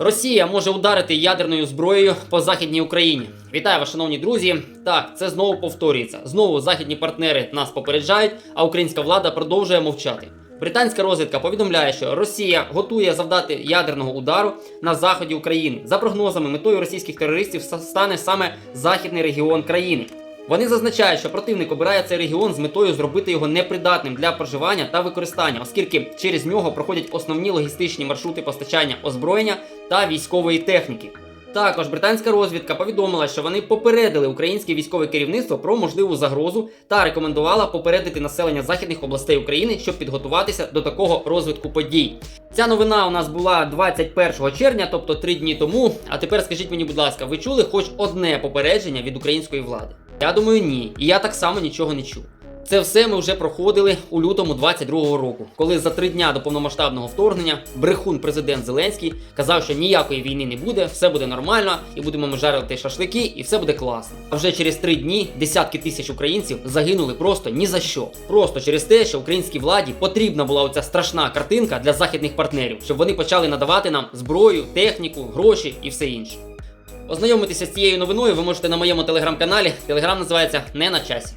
Росія може ударити ядерною зброєю по західній Україні. Вітаю вас, шановні друзі. Так, це знову повторюється. Знову західні партнери нас попереджають, а українська влада продовжує мовчати. Британська розвідка повідомляє, що Росія готує завдати ядерного удару на заході України. За прогнозами, метою російських терористів стане саме західний регіон країни. Вони зазначають, що противник обирає цей регіон з метою зробити його непридатним для проживання та використання, оскільки через нього проходять основні логістичні маршрути постачання озброєння та військової техніки. Також британська розвідка повідомила, що вони попередили українське військове керівництво про можливу загрозу та рекомендувала попередити населення західних областей України, щоб підготуватися до такого розвитку подій. Ця новина у нас була 21 червня, тобто три дні тому. А тепер скажіть мені, будь ласка, ви чули хоч одне попередження від української влади? Я думаю, ні. І я так само нічого не чув. Це все ми вже проходили у лютому 22-го року, коли за три дня до повномасштабного вторгнення брехун президент Зеленський казав, що ніякої війни не буде, все буде нормально, і будемо ми жарити шашлики, і все буде класно. А вже через три дні десятки тисяч українців загинули просто ні за що. Просто через те, що українській владі потрібна була оця страшна картинка для західних партнерів, щоб вони почали надавати нам зброю, техніку, гроші і все інше. Ознайомитися з цією новиною ви можете на моєму телеграм-каналі. Телеграм називається Не на часі.